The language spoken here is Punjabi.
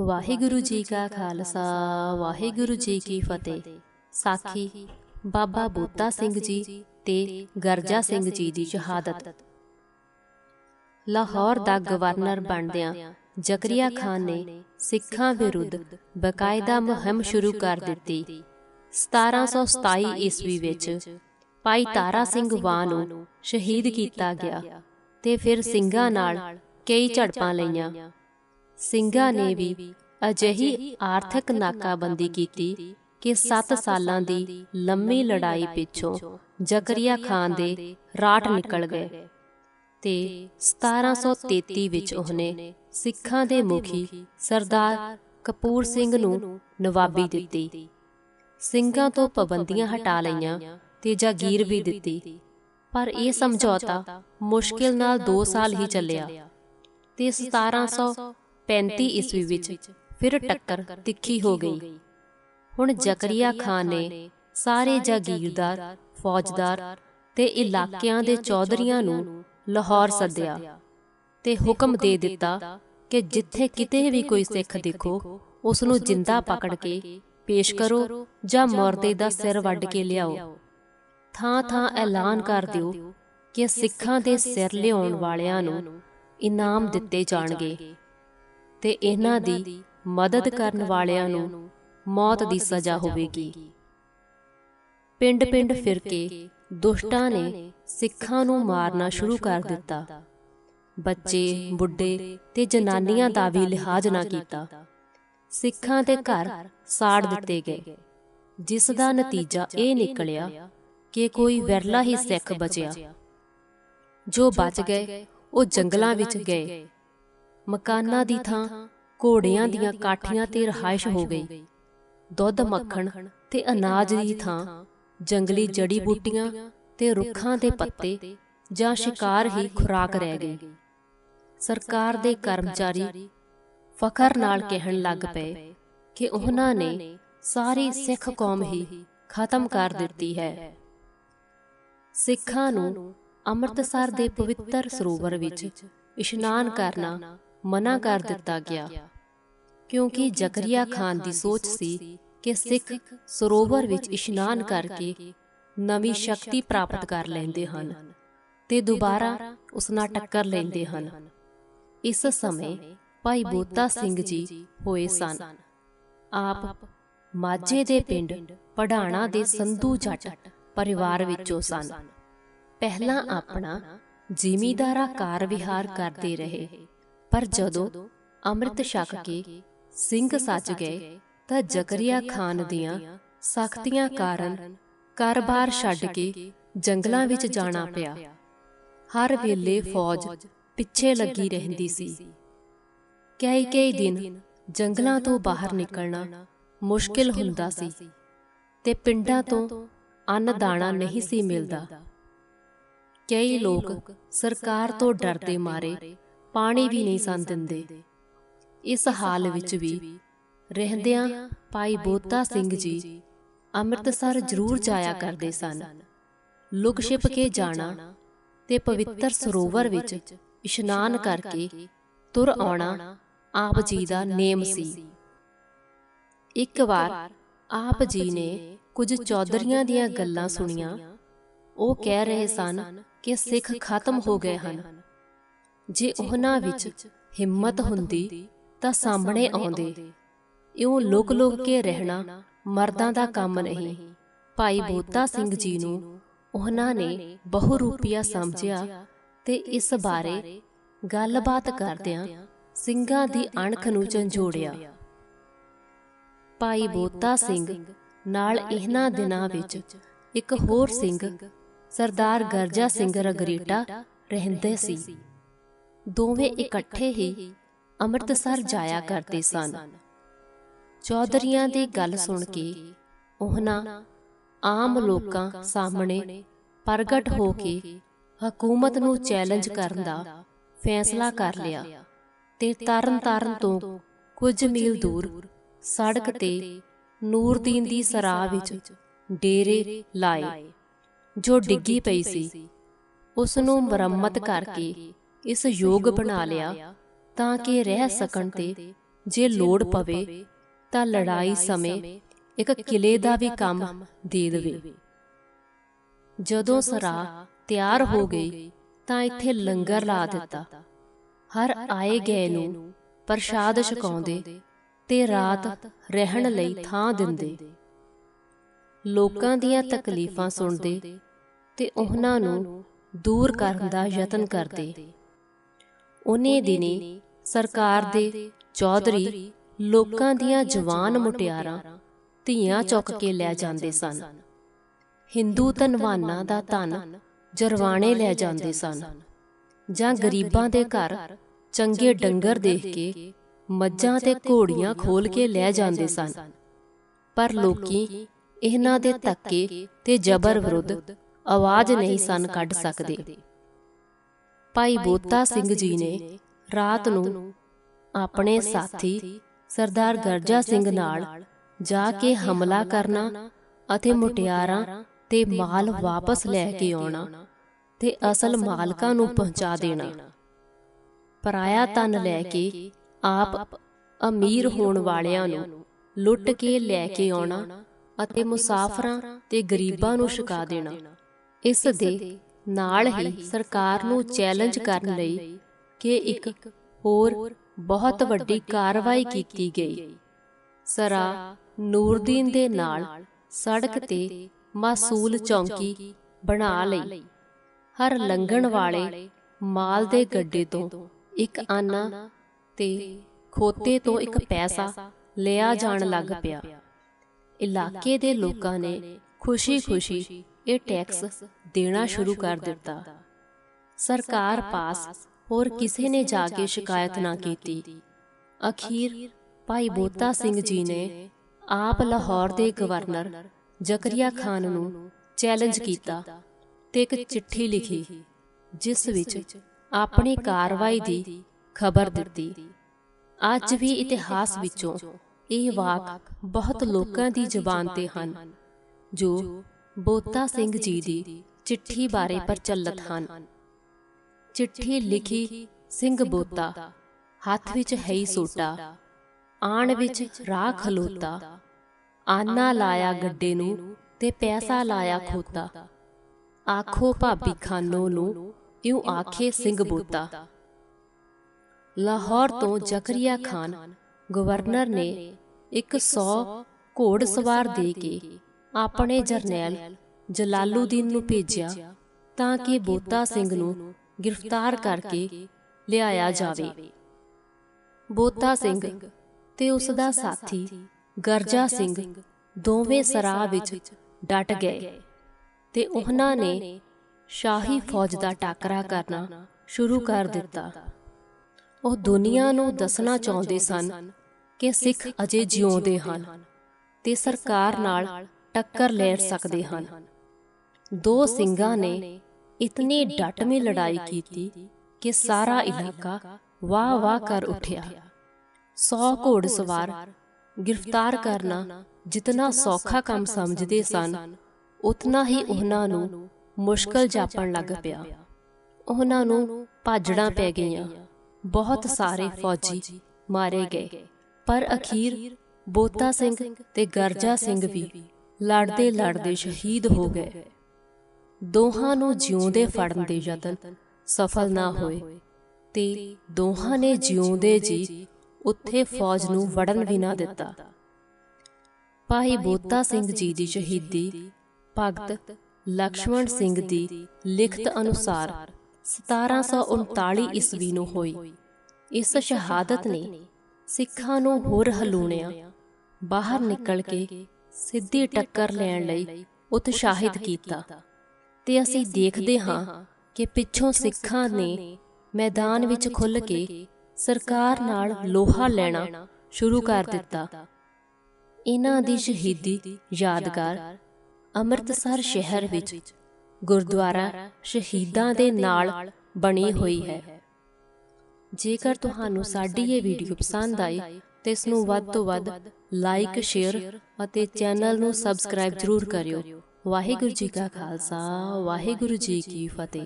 ਵਾਹਿਗੁਰੂ ਜੀ ਕਾ ਖਾਲਸਾ, ਵਾਹਿਗੁਰੂ ਜੀ ਕੀ ਫਤਿਹ। ਸਾਖੀ, ਬਾਬਾ ਬੂਤਾ ਸਿੰਘ ਜੀ ਤੇ ਗਰਜਾ ਸਿੰਘ ਜੀ ਦੀ ਸ਼ਹਾਦਤ। ਲਾਹੌਰ ਦਾ ਗਵਰਨਰ ਬਣਦਿਆਂ ਜ਼ਕਰੀਆ ਖਾਨ ਨੇ ਸਿੱਖਾਂ ਵਿਰੁੱਧ ਬਕਾਇਦਾ ਮੁਹਿੰਮ ਸ਼ੁਰੂ ਕਰ ਦਿੱਤੀ। 1727 ਈਸਵੀ ਵਿੱਚ ਭਾਈ ਤਾਰਾ ਸਿੰਘ ਵਾਂ ਨੂੰ ਸ਼ਹੀਦ ਕੀਤਾ ਗਿਆ ਤੇ ਫਿਰ ਸਿੰਘਾਂ ਨਾਲ ਕਈ ਝੜਪਾਂ ਲਈਆਂ। ਸਿੰਘਾਂ ਨੇ ਵੀ ਅਜਿਹੀ ਆਰਥਿਕ ਨਾਕਾਬੰਦੀ ਕੀਤੀ ਕਿ 7 ਸਾਲਾਂ ਦੀ ਲੰਮੀ ਲੜਾਈ ਪਿੱਛੋਂ ਜ਼ਕਰੀਆ ਖਾਨ ਦੇ ਰਾਟ ਨਿਕਲ ਗਏ ਤੇ 1733 ਵਿੱਚ ਉਹਨੇ ਸਿੱਖਾਂ ਦੇ ਮੁਖੀ ਸਰਦਾਰ ਕਪੂਰ ਸਿੰਘ ਨੂੰ ਨਵਾਬੀ ਦਿੱਤੀ। ਸਿੰਘਾਂ ਤੋਂ ਪਾਬੰਦੀਆਂ ਹਟਾ ਲਈਆਂ ਤੇ ਜਾਗੀਰ ਵੀ ਦਿੱਤੀ। ਪਰ ਇਹ ਸਮਝੌਤਾ ਮੁਸ਼ਕਿਲ ਨਾਲ 2 ਸਾਲ ਹੀ ਚੱਲਿਆ ਤੇ 1735 ਈਸਵੀ ਵਿੱਚ ਫਿਰ ਟੱਕਰ ਤਿੱਖੀ ਹੋ ਗਈ। ਹੁਣ ਜ਼ਕਰੀਆ ਖਾਨ ਨੇ ਸਾਰੇ ਜਾਗੀਰਦਾਰ ਫੌਜਦਾਰ ਤੇ ਇਲਾਕਿਆਂ ਦੇ ਚੌਧਰੀਆਂ ਨੂੰ ਲਾਹੌਰ ਸੱਦਿਆ ਤੇ ਹੁਕਮ ਦੇ ਦਿੱਤਾ ਕਿ ਜਿੱਥੇ ਕਿਤੇ ਵੀ ਕੋਈ ਸਿੱਖ ਦੇਖੋ ਉਸ ਨੂੰ ਜਿੰਦਾ ਪਕੜ ਕੇ ਪੇਸ਼ ਕਰੋ ਜਾਂ ਮਰਦੇ ਦਾ ਸਿਰ ਵੱਢ ਕੇ ਲਿਆਓ। ਥਾਂ ਥਾਂ ਐਲਾਨ ਕਰ ਦਿਓ ਕਿ ਸਿੱਖਾਂ ਦੇ ਸਿਰ ਲਿਆਉਣ ਵਾਲਿਆਂ ਨੂੰ ਇਨਾਮ ਦਿੱਤੇ ਜਾਣਗੇ। ਤੇ ਇਹਨਾਂ ਦੀ ਮਦਦ ਕਰਨ ਵਾਲਿਆਂ ਨੂੰ ਮੌਤ ਦੀ ਸਜ਼ਾ ਹੋਵੇਗੀ। ਪਿੰਡ-ਪਿੰਡ ਫਿਰ ਕੇ ਦੁਸ਼ਟਾਂ ਨੇ ਸਿੱਖਾਂ ਨੂੰ ਮਾਰਨਾ ਸ਼ੁਰੂ ਕਰ ਦਿੱਤਾ। ਬੱਚੇ ਬੁੱਢੇ ਤੇ ਜਨਾਨੀਆਂ ਦਾ ਵੀ ਲਿਹਾਜ਼ ਨਾ ਕੀਤਾ। ਸਿੱਖਾਂ ਦੇ ਘਰ ਸਾੜ ਦਿੱਤੇ ਗਏ। ਜਿਸ ਦਾ ਨਤੀਜਾ ਇਹ ਨਿਕਲਿਆ ਕਿ ਕੋਈ ਵਿਰਲਾ ਹੀ ਸਿੱਖ ਬਚਿਆ। ਜੋ ਬਚ ਗਏ ਉਹ ਜੰਗਲਾਂ ਵਿੱਚ ਗਏ। ਮਕਾਨਾਂ ਦੀ ਥਾਂ ਘੋੜਿਆਂ ਦੀਆਂ ਕਾਠੀਆਂ ਤੇ ਰਹਾਇਸ਼ ਹੋ ਗਈ। ਦੁੱਧ ਮੱਖਣ ਤੇ ਅਨਾਜ ਦੀ ਥਾਂ, ਜੰਗਲੀ ਜੜੀ ਬੂਟੀਆਂ ਤੇ ਰੁੱਖਾਂ ਦੇ ਪੱਤੇ ਜਾਂ ਸ਼ਿਕਾਰ ਹੀ ਖੁਰਾਕ ਰਹਿ ਗਈ। ਸਰਕਾਰ ਦੇ ਕਰਮਚਾਰੀ ਫਖਰ ਨਾਲ ਕਹਿਣ ਲੱਗ ਪਏ ਕਿ ਉਹਨਾਂ ਨੇ ਸਾਰੀ ਸਿੱਖ ਕੌਮ ਹੀ ਖਤਮ ਕਰ ਦਿੱਤੀ ਹੈ। ਸਿੱਖਾਂ ਨੂੰ ਅੰਮ੍ਰਿਤਸਰ ਦੇ ਪਵਿੱਤਰ ਸਰੋਵਰ ਵਿੱਚ ਇਸ਼ਨਾਨ ਕਰਨਾ ਮਨਾ ਕਰ ਦਿੱਤਾ ਗਿਆ। ਕਿਉਂਕਿ ਜ਼ਕਰੀਆ ਖਾਨ ਦੀ ਸੋਚ ਸੀ ਕਿ ਸਿੱਖ ਸਰੋਵਰ ਵਿੱਚ ਇਸ਼ਨਾਨ ਕਰਕੇ ਨਵੀਂ ਸ਼ਕਤੀ ਪ੍ਰਾਪਤ ਕਰ ਲੈਂਦੇ ਹਨ ਤੇ ਦੁਬਾਰਾ ਉਸ ਨਾਲ ਟੱਕਰ ਲੈਂਦੇ ਹਨ। ਇਸ ਸਮੇਂ ਭਾਈ ਬੋਤਾ ਸਿੰਘ ਜੀ ਹੋਏ ਸਨ। ਆਪ ਮਾਝੇ ਦੇ ਪਿੰਡ ਪੜਾਣਾ ਦੇ ਸੰਧੂ ਜੱਟ ਪਰਿਵਾਰ ਵਿੱਚੋਂ ਸਨ। ਪਹਿਲਾਂ ਆਪਣਾ ਜ਼ਿਮੀਦਾਰਾ ਕਾਰ ਵਿਹਾਰ ਕਰਦੇ ਰਹੇ। ਪਰ ਜਦੋਂ ਅੰਮ੍ਰਿਤ ਛਕ ਕੇ ਸਿੰਘ ਸੱਜ ਗਏ ਤਾਂ ਜ਼ਕਰੀਆ ਖਾਨ ਦੀਆਂ ਸਖਤੀਆਂ ਕਾਰਨ ਕਾਰੋਬਾਰ ਛੱਡ ਕੇ ਜੰਗਲਾਂ ਵਿੱਚ ਜਾਣਾ ਪਿਆ। ਹਰ ਵੇਲੇ ਫੌਜ ਪਿੱਛੇ ਲੱਗੀ ਰਹਿੰਦੀ ਸੀ। ਕਈ ਕਈ ਦਿਨ ਜੰਗਲਾਂ ਤੋਂ ਬਾਹਰ ਨਿਕਲਣਾ ਮੁਸ਼ਕਿਲ ਹੁੰਦਾ ਸੀ ਤੇ ਪਿੰਡਾਂ ਤੋਂ ਅੰਨ ਦਾਣਾ ਨਹੀਂ ਸੀ ਮਿਲਦਾ। ਕਈ ਲੋਕ ਸਰਕਾਰ ਤੋਂ ਡਰਦੇ ਮਾਰੇ ਪਾਣੀ ਵੀ ਨਹੀਂ ਸਨ ਦਿੰਦੇ। ਇਸ ਹਾਲ ਵਿੱਚ ਵੀ ਰਹਿੰਦਿਆਂ ਭਾਈ ਬੋਤਾ ਸਿੰਘ ਜੀ ਅੰਮ੍ਰਿਤਸਰ ਜ਼ਰੂਰ ਜਾਇਆ ਕਰਦੇ ਸਨ। ਲੁਕ ਛਿਪ ਕੇ ਜਾਣਾ ਤੇ ਪਵਿੱਤਰ ਸਰੋਵਰ ਵਿੱਚ ਇਸ਼ਨਾਨ ਕਰਕੇ ਤੁਰ ਆਉਣਾ ਆਪ ਜੀ ਦਾ ਨੇਮ ਸੀ। ਇੱਕ ਵਾਰ ਆਪ ਜੀ ਨੇ ਕੁਝ ਚੌਧਰੀਆਂ ਦੀਆਂ ਗੱਲਾਂ ਸੁਣੀਆਂ। ਉਹ ਕਹਿ ਰਹੇ ਸਨ ਕਿ ਸਿੱਖ ਖਤਮ ਹੋ ਗਏ ਹਨ। ਜੇ ਉਹਨਾਂ ਵਿੱਚ ਹਿੰਮਤ ਹੁੰਦੀ ਤਾਂ ਸਾਹਮਣੇ ਆਉਂਦੇ। ਇਉਂ ਲੁਕ-ਲੁਕ ਕੇ ਰਹਿਣਾ ਮਰਦਾਂ ਦਾ ਕੰਮ ਨਹੀਂ। ਭਾਈ ਬੋਤਾ ਸਿੰਘ ਜੀ ਨੂੰ ਉਹਨਾਂ ਨੇ ਬਹੁ ਰੂਪੀਆ ਸਮਝਿਆ ਤੇ ਇਸ ਬਾਰੇ ਗੱਲਬਾਤ ਕਰਦਿਆਂ ਸਿੰਘਾਂ ਦੀ ਅਣਖ ਨੂੰ ਝੰਜੋੜਿਆ। ਭਾਈ ਬੋਤਾ ਸਿੰਘ ਨਾਲ ਇਹਨਾਂ ਦਿਨਾਂ ਵਿੱਚ ਇੱਕ ਹੋਰ ਸਿੰਘ ਸਰਦਾਰ ਗਰਜਾ ਸਿੰਘ ਰਗਰੀਟਾ ਰਹਿੰਦੇ ਸੀ। ਦੋਵੇਂ ਇਕੱਠੇ ਹੀ ਅੰਮ੍ਰਿਤਸਰ ਜਾਇਆ ਕਰਦੇ ਸਨ। ਚੌਧਰੀਆਂ ਦੀ ਗੱਲ ਸੁਣ ਕੇ ਉਹਨਾਂ ਆਮ ਲੋਕਾਂ ਸਾਹਮਣੇ ਪ੍ਰਗਟ ਹੋ ਕੇ ਹਕੂਮਤ ਨੂੰ ਚੈਲੰਜ ਕਰਨ ਦਾ ਫੈਸਲਾ ਕਰ ਲਿਆ ਤੇ ਤਰਨ ਤਾਰਨ ਤੋਂ ਕੁਝ ਮੀਲ ਦੂਰ ਸੜਕ ਤੇ ਨੂਰਦੀਨ ਦੀ ਸਰਾਹ ਵਿੱਚ ਡੇਰੇ ਲਾਏ ਜੋ ਡਿੱਗੀ ਪਈ ਸੀ। ਉਸ ਨੂੰ ਮੁਰੰਮਤ ਕਰਕੇ ਇਸ ਯੋਗ ਬਣਾ ਲਿਆ ਤਾਂ ਕਿ ਰਹਿ ਸਕਣ ਤੇ ਜੇ ਲੋੜ ਪਵੇ ਤਾਂ ਲੜਾਈ ਸਮੇਂ ਇੱਕ ਕਿਲੇ ਦਾ ਵੀ ਕੰਮ ਦੇ ਦੇਵੇ। ਜਦੋਂ ਸਰਾ ਤਿਆਰ ਹੋ ਗਈ ਤਾਂ ਇੱਥੇ ਲੰਗਰ ਲਾ ਦਿੱਤਾ। ਹਰ ਆਏ ਗਏ ਨੂੰ ਪ੍ਰਸ਼ਾਦ ਛਕਾਉਂਦੇ ਤੇ ਰਾਤ ਰਹਿਣ ਲਈ ਥਾਂ ਦਿੰਦੇ। ਲੋਕਾਂ ਦੀਆਂ ਤਕਲੀਫਾਂ ਸੁਣਦੇ ਤੇ ਉਹਨਾਂ ਨੂੰ ਦੂਰ ਕਰਨ ਦਾ ਯਤਨ ਕਰਦੇ। ਉਹਨੇ ਦਿਨੀ ਸਰਕਾਰ ਦੇ ਚੌਧਰੀ ਲੋਕਾਂ ਦੀਆਂ ਜਵਾਨ ਮੁਟਿਆਰਾਂ ਧੀਆਂ ਚੁੱਕ ਕੇ ਲੈ ਜਾਂਦੇ ਸਨ। ਹਿੰਦੂ ਧਨਵਾਨਾਂ ਦਾ ਧਨ ਜਰਵਾਣੇ ਲੈ ਜਾਂਦੇ ਸਨ ਜਾਂ ਗਰੀਬਾਂ ਦੇ ਘਰ ਚੰਗੇ ਡੰਗਰ ਦੇਖ ਕੇ ਮੱਝਾਂ ਤੇ ਘੋੜੀਆਂ ਖੋਲ ਕੇ ਲੈ ਜਾਂਦੇ ਸਨ। ਪਰ ਲੋਕੀ ਇਹਨਾਂ ਦੇ ਧੱਕੇ ਤੇ ਜ਼ਬਰ ਵਿਰੁੱਧ ਆਵਾਜ਼ ਨਹੀਂ ਸਨ ਕੱਢ ਸਕਦੇ। ਭਾਈ ਬੋਤਾ ਸਿੰਘ ਜੀ ਨੇ ਰਾਤ ਨੂੰ ਆਪਣੇ ਸਾਥੀ ਸਰਦਾਰ ਗਰਜਾ ਸਿੰਘ ਨਾਲ ਜਾ ਕੇ ਹਮਲਾ ਕਰਨਾ ਅਤੇ ਮੁਟਿਆਰਾਂ ਤੇ ਮਾਲ ਵਾਪਸ ਲੈ ਕੇ ਆਉਣਾ ਤੇ ਅਸਲ ਮਾਲਕਾਂ ਨੂੰ ਪਹੁੰਚਾ ਦੇਣਾ। ਪਰਾਇਆ ਤਨ ਲੈ ਕੇ ਆਪ ਅਮੀਰ ਹੋਣ ਵਾਲਿਆਂ ਨੂੰ ਲੁੱਟ ਕੇ ਲੈ ਕੇ ਆਉਣਾ ਅਤੇ ਮੁਸਾਫਰਾਂ ਤੇ ਗਰੀਬਾਂ ਨੂੰ ਛਕਾ ਦੇਣਾ। ਇਸ ਦੇ ਨਾਲ ਹੀ ਸਰਕਾਰ ਨੂੰ ਚੈਲੰਜ ਕਰਨ ਲਈ ਕਿ ਇੱਕ ਹੋਰ ਬਹੁਤ ਵੱਡੀ ਕਾਰਵਾਈ ਕੀਤੀ ਗਈ। ਸਰਾ ਨੂਰਦੀਨ ਦੇ ਨਾਲ ਸੜਕ ਤੇ ਮਾਸੂਲ ਚੌਂਕੀ ਬਣਾ ਲਈ। ਹਰ ਲੰਘਣ ਵਾਲੇ ਮਾਲ ਦੇ ਗੱਡੇ ਤੋਂ ਇੱਕ ਆਨਾ ਤੇ ਖੋਤੇ ਤੋਂ ਇੱਕ ਪੈਸਾ ਲਿਆ ਜਾਣ ਲੱਗ ਪਿਆ। ਇਲਾਕੇ ਦੇ ਲੋਕਾਂ ਨੇ ਖੁਸ਼ੀ-ਖੁਸ਼ੀ ਇਹ ਟੈਕਸ ਦੇਣਾ ਸ਼ੁਰੂ ਕਰ ਦਿੱਤਾ। ਸਰਕਾਰ ਪਾਸ ਹੋਰ ਕਿਸੇ ਨੇ ਜਾ ਕੇ ਸ਼ਿਕਾਇਤ ਨਾ ਕੀਤੀ। ਅਖੀਰ ਭਾਈ ਬੋਤਾ ਸਿੰਘ ਜੀ ਨੇ ਆਪ ਲਾਹੌਰ ਦੇ ਗਵਰਨਰ ਜ਼ਕਰੀਆ ਖਾਨ ਨੂੰ ਚੈਲੰਜ ਕੀਤਾ ਤੇ ਇੱਕ ਚਿੱਠੀ ਲਿਖੀ ਜਿਸ ਵਿੱਚ ਆਪਣੀ ਕਾਰਵਾਈ ਦੀ ਖਬਰ ਦਿੱਤੀ। ਅੱਜ ਵੀ ਇਤਿਹਾਸ ਵਿੱਚੋਂ ਇਹ ਵਾਕ ਬਹੁਤ ਲੋਕਾਂ ਦੀ ਜ਼ੁਬਾਨ ਤੇ ਹਨ। ਜੋ ਬੋਤਾ ਸਿੰਘ ਜੀ ਦੀ ਚਿੱਠੀ ਬਾਰੇ ਪ੍ਰਚਲਿਤ ਹਨ। ਚਿੱਠੀ ਲਿਖੀ ਸਿੰਘ ਬੋਤਾ। ਹੱਥ ਵਿੱਚ ਹੈ ਸੋਟਾ। ਆਣ ਵਿੱਚ ਰਾਹ ਖਲੋਤਾ। ਆਨਾ ਲਾਇਆ ਗੱਡੇ ਨੂੰ ਤੇ ਪੈਸਾ ਲਾਇਆ ਖੋਤਾ। ਆਖੋ ਭਾਬੀ ਖਾਨੋ ਨੂੰ ਇਉਂ ਆਖੇ ਸਿੰਘ ਬੋਤਾ। ਲਾਹੌਰ ਤੋਂ ਜ਼ਕਰੀਆ ਖਾਨ ਗਵਰਨਰ ਨੇ ਇੱਕ 100 ਘੋੜ ਸਵਾਰ ਦੇ ਕੇ ਆਪਣੇ ਜਰਨੈਲ ਜਲਾਲੂਦੀਨ ਨੂੰ ਭੇਜਿਆ ਤਾਂ ਕਿ ਬੋਤਾ ਸਿੰਘ ਨੂੰ ਗ੍ਰਿਫਤਾਰ ਕਰਕੇ ਲਿਆਇਆ ਜਾਵੇ। ਬੋਤਾ ਸਿੰਘ ਤੇ ਉਸ ਦਾ ਸਾਥੀ ਗਰਜਾ ਸਿੰਘ ਦੋਵੇਂ ਸਰਾਹ ਵਿੱਚ ਡਟ ਗਏ। ਤੇ ਉਹਨਾਂ ਨੇ ਸ਼ਾਹੀ ਫੌਜ ਦਾ ਟਾਕਰਾ ਕਰਨਾ ਸ਼ੁਰੂ ਕਰ ਦਿੱਤਾ। ਉਹ ਦੁਨੀਆ ਨੂੰ ਦੱਸਣਾ ਚਾਹੁੰਦੇ ਸਨ ਕਿ ਸਿੱਖ ਅਜੇ ਜਿਉਂਦੇ ਹਨ ਤੇ ਸਰਕਾਰ ਨਾਲ ਟੱਕਰ ਲੈ ਸਕਦੇ ਹਨ। ਦੋ ਸਿੰਘਾਂ ਨੇ ਇਤਨੀ ਡਟਵੀਂ ਲੜਾਈ ਕੀਤੀ ਕਿ ਸਾਰਾ ਇਲਾਕਾ ਵਾਹ ਵਾਹ ਕਰ ਉੱਠਿਆ। 100 ਘੋੜਸਵਾਰ ਗ੍ਰਿਫਤਾਰ ਕਰਨਾ ਜਿਤਨਾ ਸੌਖਾ ਕੰਮ ਸਮਝਦੇ ਸਨ ਉਤਨਾ ਹੀ ਉਹਨਾਂ ਨੂੰ ਮੁਸ਼ਕਲ ਜਾਪਣ ਲੱਗ ਪਿਆ। ਉਹਨਾਂ ਨੂੰ ਭਾਜੜਾਂ ਪੈ ਗਈਆਂ। ਬਹੁਤ ਸਾਰੇ ਫੌਜੀ ਮਾਰੇ ਗਏ। ਪਰ ਅਖੀਰ ਬੋਤਾ ਸਿੰਘ ਤੇ ਗਰਜਾ ਸਿੰਘ ਵੀ ਲੜਦੇ ਲੜਦੇ ਸ਼ਹੀਦ ਹੋ ਗਏ। ਦੋਹਾਂ ਨੂੰ ਜਿਉਂਦੇ ਫੜਨ ਦੇ ਯਤਨ ਸਫਲ ਨਾ ਹੋਏ ਤੇ ਦੋਹਾਂ ਨੇ ਜਿਉਂਦੇ ਜੀ ਉੱਥੇ ਫੌਜ ਨੂੰ ਵੜਨ ਵੀ ਨਾ ਦਿੱਤਾ। ਭਾਈ ਬੋਤਾ ਸਿੰਘ ਜੀ ਦੀ ਸ਼ਹੀਦੀ, ਭਗਤ ਲక్ష్మణ ਸਿੰਘ ਦੀ ਲਿਖਤ ਅਨੁਸਾਰ 1739 ਈਸਵੀ ਨੂੰ ਹੋਈ। ਇਸ ਸ਼ਹਾਦਤ ਨੇ ਸਿੱਖਾਂ ਨੂੰ ਹੋਰ ਹਲੂਣਿਆ ਬਾਹਰ ਨਿਕਲ ਕੇ ਸਿੱਧੀ ਟੱਕਰ ਲੈਣ ਲਈ ਉਤਸ਼ਾਹਿਤ ਕੀਤਾ। ਤੇ ਅਸੀਂ ਦੇਖਦੇ ਹਾਂ ਕਿ ਪਿੱਛੋਂ ਸਿੱਖਾਂ ਨੇ ਮੈਦਾਨ ਵਿੱਚ ਖੁੱਲ ਕੇ ਸਰਕਾਰ ਨਾਲ ਲੋਹਾ ਲੈਣਾ ਸ਼ੁਰੂ ਕਰ ਦਿੱਤਾ। ਇਹਨਾਂ ਦੀ ਸ਼ਹੀਦੀ ਯਾਦਗਾਰ ਅੰਮ੍ਰਿਤਸਰ ਸ਼ਹਿਰ ਵਿੱਚ ਗੁਰਦੁਆਰਾ ਸ਼ਹੀਦਾਂ ਦੇ ਨਾਲ ਬਣੀ ਹੋਈ ਹੈ। ਜੇਕਰ ਤੁਹਾਨੂੰ ਸਾਡੀ ਇਹ ਵੀਡੀਓ ਪਸੰਦ ਆਈ ਤੇ ਇਸ ਨੂੰ ਵੱਧ ਤੋਂ ਵੱਧ ਲਾਈਕ ਸ਼ੇਅਰ ਅਤੇ ਚੈਨਲ ਨੂੰ ਸਬਸਕ੍ਰਾਈਬ ਜ਼ਰੂਰ ਕਰਿਓ। ਵਾਹਿਗੁਰੂ ਜੀ ਕਾ ਖਾਲਸਾ ਵਾਹਿਗੁਰੂ ਜੀ ਕੀ ਫਤਿਹ।